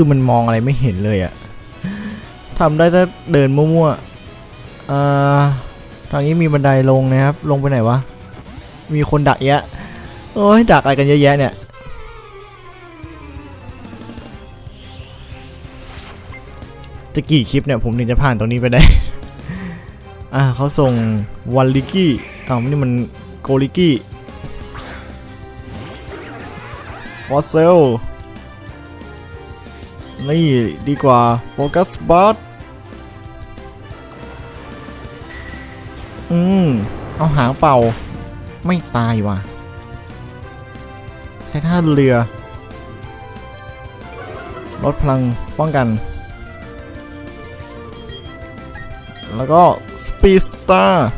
คือมันมองอะไรไม่เห็นเลยอะทำได้แต่เดินมั่วๆอ่อทางนี้มีบันไดลงนะครับ ลงไปไหนวะ มีคนดักแยะ โอ้ยดักอะไรกันเยอะแยะเนี่ย จะกี่คลิปเนี่ยผมถึงจะผ่านตรงนี้ไปได้ อ่าเขาส่งวันลิกี้อ้าวนี่มันโกลิกี้ฟอสเซล นี่ดีกว่าโฟกัสบอสอืม เอาหางเป่า ไม่ตายว่ะ ใช้ท่าเรือ ลดพลังป้องกัน แล้วก็สปีดสตาร์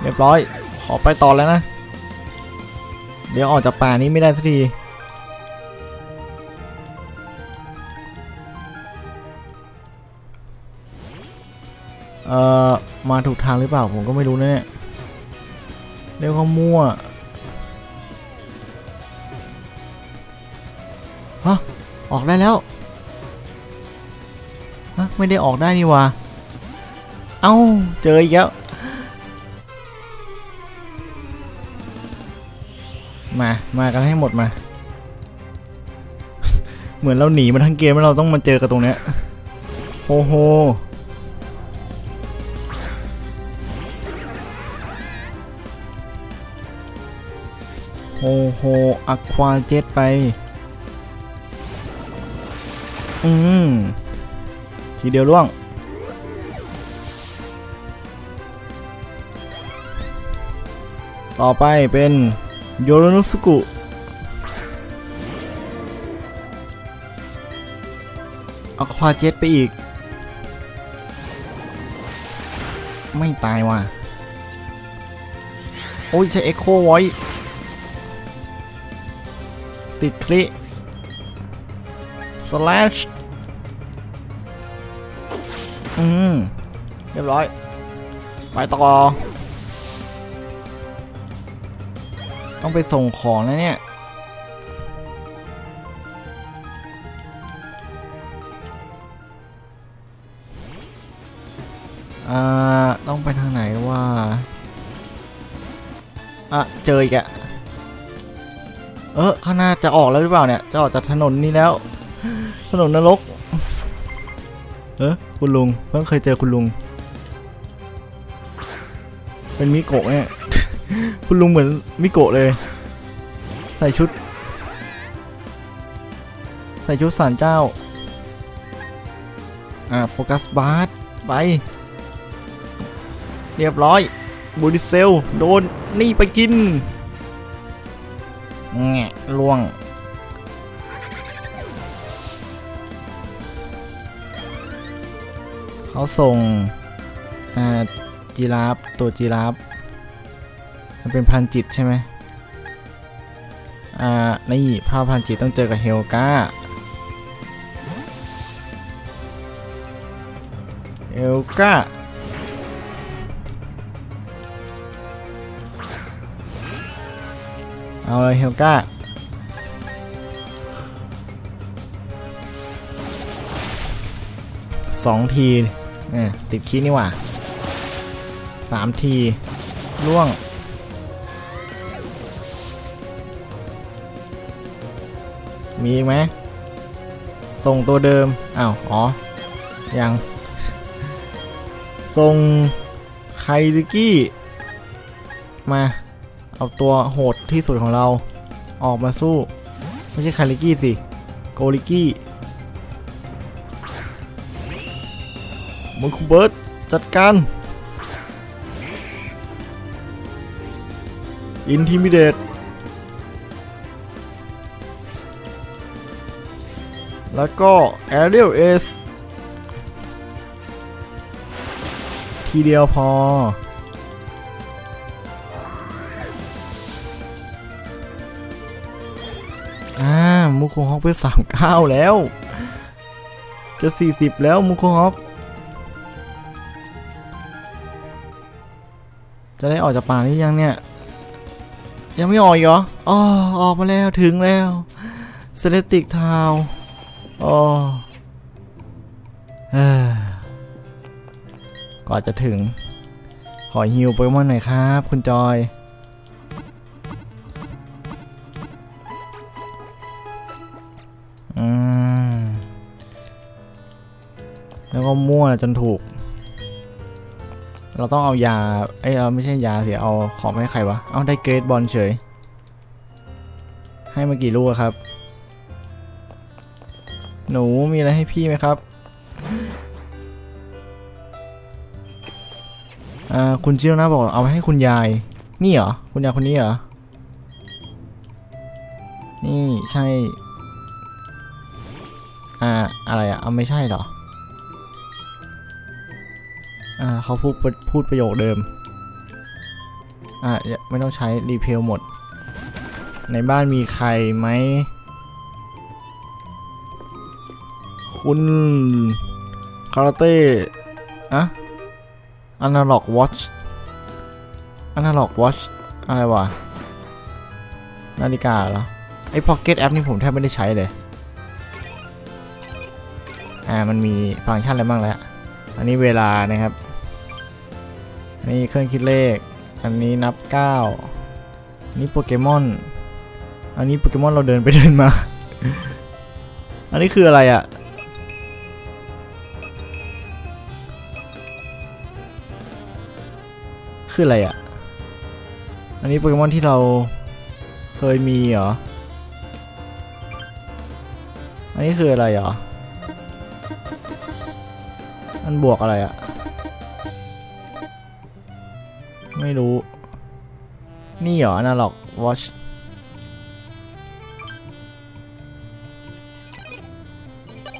เรียบร้อย ขอไปต่อแล้วนะ เดี๋ยวออกจากป่านี้ไม่ได้สักทีเอ่อ มาถูกทางหรือเปล่าผมก็ไม่รู้นะเนี่ยเรียกว่ามั่วฮะออกได้แล้วฮะไม่ได้ออกได้นี่วะ เอ้า เจออีกแล้ว มา มากันให้หมดมา เหมือนเราหนีมาทั้งเกมแล้วเราต้องมาเจอกันตรงเนี้ยโอ้โหโฮโฮอะควาเจ็ตไป อืม ทีเดียวล่วง ต่อไปเป็น โยโรนุสุกุอะควาเจ็ตไปอีก ไม่ตายว่ะ โอ้ย ใช้เอ็กโคไว้ติดคลิสแลชอืม เรียบร้อย ไปต่อ ต้องไปส่งของนะเนี่ย อ่า ต้องไปทางไหนว่า อะ เจออีกอะเออข้างหน้าจะออกแล้วหรือเปล่าเนี่ย จะออกจากถนนนี้แล้ว ถนนนรก เออคุณลุง เพิ่งเคยเจอคุณลุง เป็นมิโกะเนี่ย คุณลุงเหมือนมิโกะเลย ใส่ชุด ใส่ชุดสารเจ้า อ่า โฟกัสบาร์ไป เรียบร้อย บูดิเซล โดน นี่ไปกินแงะล่วง เขาส่ง อ่า จีราฟตัวจีราฟ มันเป็นพันจิตใช่ไหมอ่า นี่ภาพพันจิตต้องเจอกับเฮลกาเฮลกาเอาเลยเฮลกาสองทีเนี่ยติดคีย์นี่หว่าสามทีล่วง มีอีกไหมส่งตัวเดิมอ้าวอ๋อ ยัง ส่งไคลิกี้ มา เอาตัวโหดที่สุดของเรา ออกมาสู้ ไม่ใช่ไคลิกี้สิ โกลิกี้มุนคุเบิร์ตจัดการ อินทิมิเดต แล้วก็ Aerial S ทีเดียวพอ อ่า มุคฮอกไปสามเก้าแล้ว จะสี่สิบแล้วมุคฮอก จะได้ออกจากป่านี้ยังเนี่ย ยังไม่ออกอีกเหรออ๋อออกมาแล้วถึงแล้วเซเลติกทาว อเอ้อก่อนจะถึง ขอฮิวโปเกมอนหน่อยครับ คุณจอย อืม แล้วก็มั่วจนถูก เราต้องเอายา เอ้ยเราไม่ใช่ยาสิเอาของให้ใครวะ เอาได้เกรดบอลเฉย ให้มากี่ลูกครับ หนูมีอะไรให้พี่ไหมครับอ่าคุณชิโรนะบอกเอาไปให้คุณยาย นี่เหรอ คุณยายคนนี้เหรอ นี่ใช่ อ่า อะไรอะเอาไม่ใช่เหรอ อ่าเขาพูดพูดประโยคเดิม อ่าอย่าไม่ต้องใช้รีเพลหมด ในบ้านมีใครไหม คุณคาราเต้อะอนาล็อกวอชอนาล็อกวอชอะไรวะ นาฬิกาเหรอ ไอ้พ็อกเก็ตแอปนี่ผมแทบไม่ได้ใช้เลย อ่า มันมีฟังก์ชันอะไรบ้างแล้ว อันนี้เวลานะครับนนี้เครื่องคิดเลข อันนี้นับก้าวอันนี้โปเกมอน อันนี้โปเกมอนเราเดินไปเดินมา อันนี้คืออะไรอะ่ะ คืออะไรอะ่ะ อันนี้โปเกมอนที่เราเคยมีเหรอ อันนี้คืออะไรเหรอ มันบวกอะไรอะไม่รู้ นี่เหรอ Analog Watch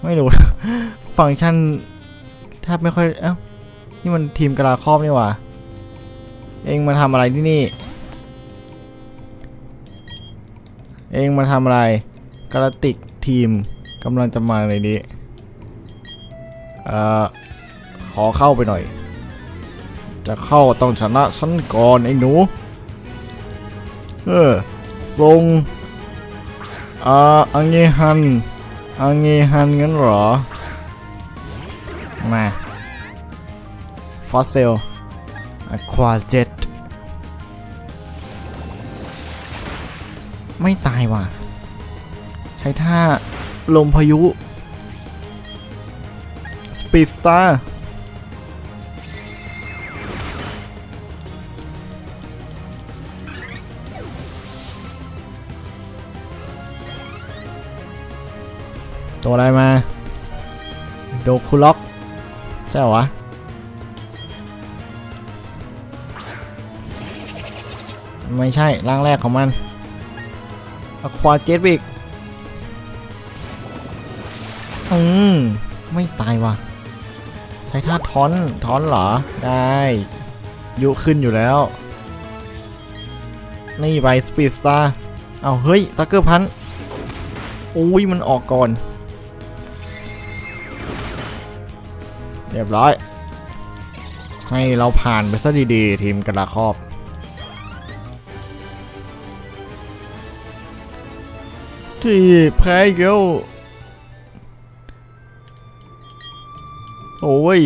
ไม่รู้ ฟังก์ชันแทบไม่ค่อย เอ้า นี่มันทีมกราครอบนี่หว่า เองมาทำอะไรที่นี่ เองมาทำอะไรกราติกทีมกำลังจะมาในนี้เอ่อขอเข้าไปหน่อย จะเข้าต้องชนะฉันก่อนไอ้หนู เออทรงอ่าอังเงฮันอังเงฮันงั้นเหรอ มาฟอสเซล ควาเจ็ตไม่ตายว่ะ ใช้ท่าลมพายุ สปีดสตาร์ตัวอะไรมา โดคุล็อก ใช่หรอวะ ไม่ใช่ร่างแรกของมันอควาเจ็ตบิกอืมไม่ตายว่ะ ใช้ท่าทอนทอนเหรอ ได้ยุขึ้นอยู่แล้ว นี่ไปสปีดสตาร์เอาเฮ้ยซักเกอร์พันอุ้ยมันออกก่อน เรียบร้อย ให้เราผ่านไปซะดีๆ ทีมกระครอบ ที่แพ้อีกแล้วโอ้ย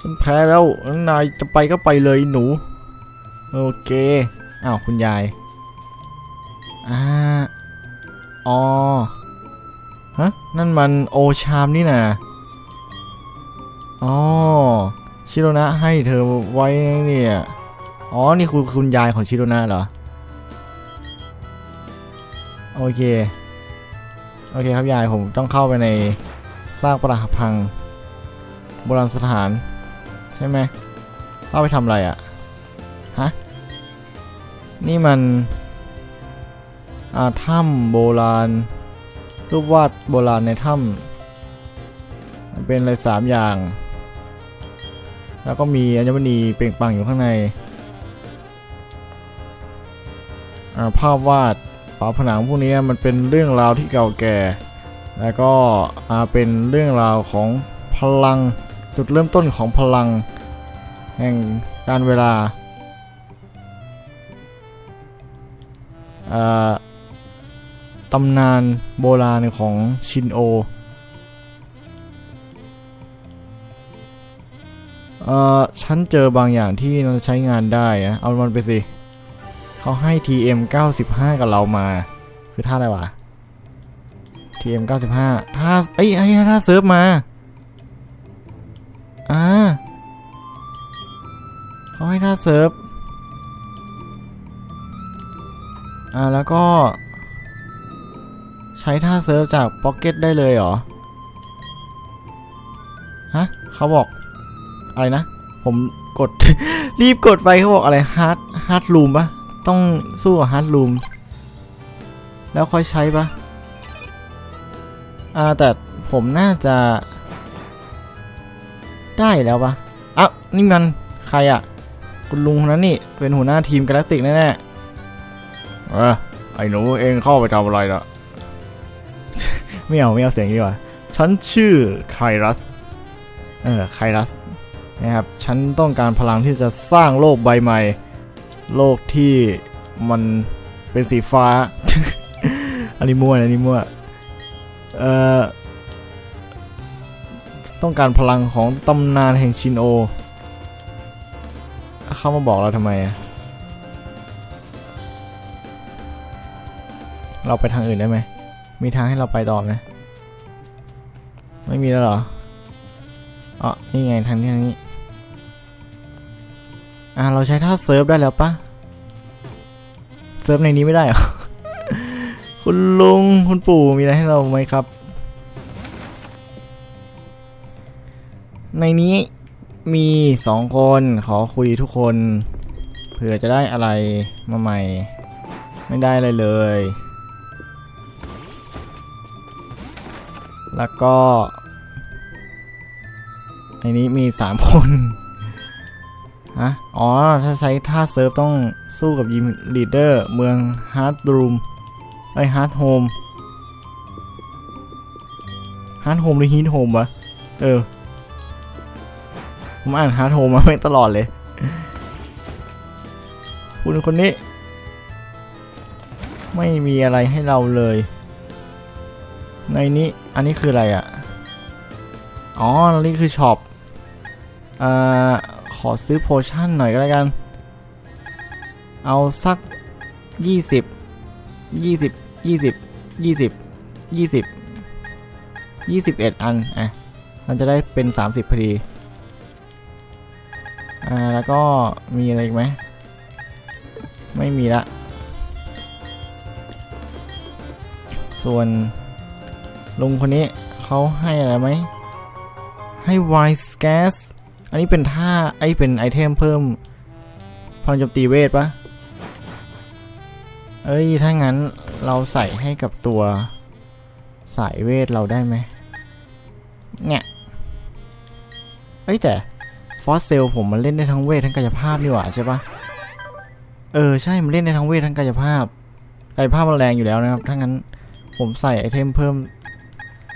ฉันแพ้แล้วนนายจะไปก็ไปเลยหนู โอเค อ้าว คุณยาย อ่าอ๋อฮะ นั่นมันโอชามนี่นะอ๋อ ชิโรนะให้เธอไว้เนี่ย อ๋อ นี่คุณคุณยายของชิโรนะเหรอ โอเค โอเคครับยายผมต้องเข้าไปในซากปรักพังโบราณสถาน ใช่ไหมเข้าไปทำอะไรอะ่ะ ฮะ นี่มัน อ่าถ้ำโบราณ รูปวาดโบราณในถ้ำมันเป็นอะไรสามอย่าง แล้วก็มีอัญมณีเปล่งปลังอยู่ข้างใน อ่าภาพวาด ฝาผนังพวกนี้มันเป็นเรื่องราวที่เก่าแก่ แล้วก็อาเป็นเรื่องราวของพลังจุดเริ่มต้นของพลัง แห่งการเวลาตำนานโบราณของชินโอเอ่อฉันเจอบางอย่างที่เราใช้งานได้อะเอามันไปสิ เขาให้ TM 95 กับเรามา คือท่าอะไรวะ TM 95ท่าเอ้ยให้ท่าเซิร์ฟมา อ่าเขาให้ท่าเซิร์ฟ อ่า แล้วก็ ใช้ท่าเซิร์ฟจากพ็อกเก็ตได้เลยเหรอ ฮะ เขาบอก อะไรนะ ผมกด รีบกดไปเขาบอกอะไรฮาร์ดฮาร์ดรูมปะ ต้องสู้กับฮาร์ดรูมแล้วค่อยใช้ปะอ่าแต่ผมน่าจะ ได้แล้วปะอะนี่มันใครอะ คุณลุงคนนั้นนี่ เป็นหัวหน้าทีมกาแล็กติกแน่ๆเออไอ้หนูเองเข้าไปทำอะไรล่ะไม่เอาไม่เอาเสียงนี้ว่ะฉันชื่อไครัส เออไครัสนะครับ ฉันต้องการพลังที่จะสร้างโลกใบใหม่ โลกที่มันเป็นสีฟ้า อันนี้มั่วอันนี้มั่วเอ่อต้องการพลังของตำนานแห่งชินโอ เข้ามาบอกเราทำไมอะเราไปทางอื่นได้ไหม มีทางให้เราไปต่อไหมไม่มีแล้วเหรออ๋อนี่ไงทางนี้ทางนี้ อ่าเราใช้ท่าเซิร์ฟได้แล้วปะเซิร์ฟในนี้ไม่ได้เหรอ คุณลุงคุณปู่มีอะไรให้เราไหมครับ ในนี้มีสองคนขอคุยทุกคนเผื่อจะได้อะไรมาใหม่ ไม่ได้อะไรเลย แล้วก็ในนี้มีสามคน ฮะอ๋อ ถ้าใช้ท่าเซิร์ฟต้องสู้กับยิมลีดเดอร์เมืองฮาร์ดรูมไอฮาร์ดโฮมฮาร์ดโฮมหรือฮีทโฮมวะ เออ ผมอ่านฮาร์ดโฮมมาไม่ตลอดเลย คุณคนนี้ ไม่มีอะไรให้เราเลย ในนี้ อันนี้คืออะไรอะ่ะ อ๋อ นี่คือช็อปอ่า อซื้อโพชั่นหน่อยก็แล้วกัน เอาสักยี่สิบยี่สิบยี่สิบยี่สิบยี่สิบยี่สิบเอ็ดอัน อะ มันจะได้เป็นสามสิบพอดี อ่า แล้วก็มีอะไรอีกไหม ไม่มีละ ส่วนลุงคนนี้เขาให้อะไรไหม ให้ Wise Gas อันนี้เป็นท่าไอ้เป็นไอเทมเพิ่มพลังโจมตีเวทปะเอ้ย ถ้างั้นเราใส่ให้กับตัวสายเวทเราได้ไหม เนี่ย เอ้ย แต่ฟอสเซลผมมันเล่นได้ทั้งเวททั้งกายภาพนี่หว่าใช่ปะเออ ใช่ มันเล่นได้ทั้งเวททั้งกายภาพ กายภาพมันแรงอยู่แล้วนะครับ ถ้างั้นผมใส่ไอเทมเพิ่ม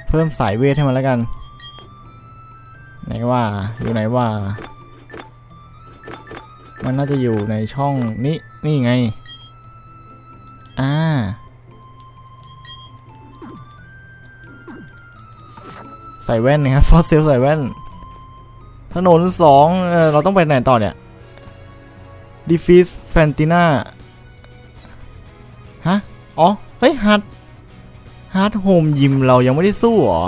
เพิ่มสายเวทให้มันแล้วกัน ไหนว่าอยู่ไหนว่า มันน่าจะอยู่ในช่องนี้นี่ไง อ่า ใส่แว่นนะครับฟอสเซลใส่แว่น ถนนสองเออเราต้องไปไหนต่อเนี่ย d e f e a t Fantina ฮะ อ๋อ เฮ้ยฮัทฮัทโฮมยิมเรายังไม่ได้สู้หรอ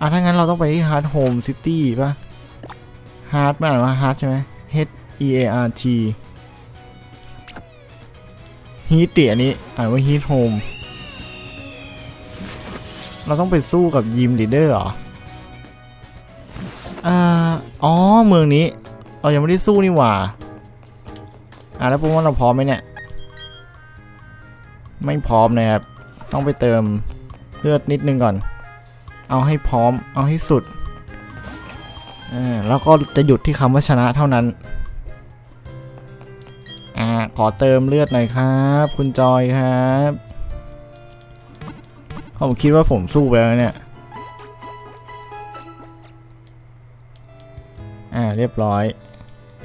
อะถ้างั้นเราต้องไปที่ฮาร์ดโฮมซิตี้ป่ะฮาร์ดมันอ่านว่าฮาร์ดใช่ไหม H E A R T ฮีทอันนี้อ่านว่าฮีทโฮมเราต้องไปสู้กับยิมลีเดอร์เหรออ่าอ๋อ เมืองนี้ เรายังไม่ได้สู้นี่หว่า อ่าแล้วปุ๊บว่าเราพร้อมไหมเนี่ย ไม่พร้อมนะครับ ต้องไปเติมเลือดนิดนึงก่อน เอาให้พร้อม เอาให้สุดอแล้วก็จะหยุดที่คำว่าชนะเท่านั้น อ่า ขอเติมเลือดหน่อยครับ คุณจอยครับผมคิดว่าผมสู้ไปแล้วเนี่ย อ่า เรียบร้อย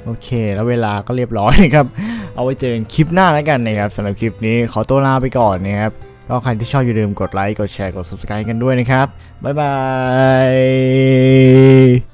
โอเค แล้วเวลาก็เรียบร้อยนะครับ เอาไว้เจอกันคลิปหน้าแล้วกันนะครับสำหรับคลิปนี้ขอตัวลาไปก่อนนะครับ ก็ใครที่ชอบอย่าลืมกดไลค์ กดแชร์ กด subscribe กันด้วยนะครับ บ๊ายบาย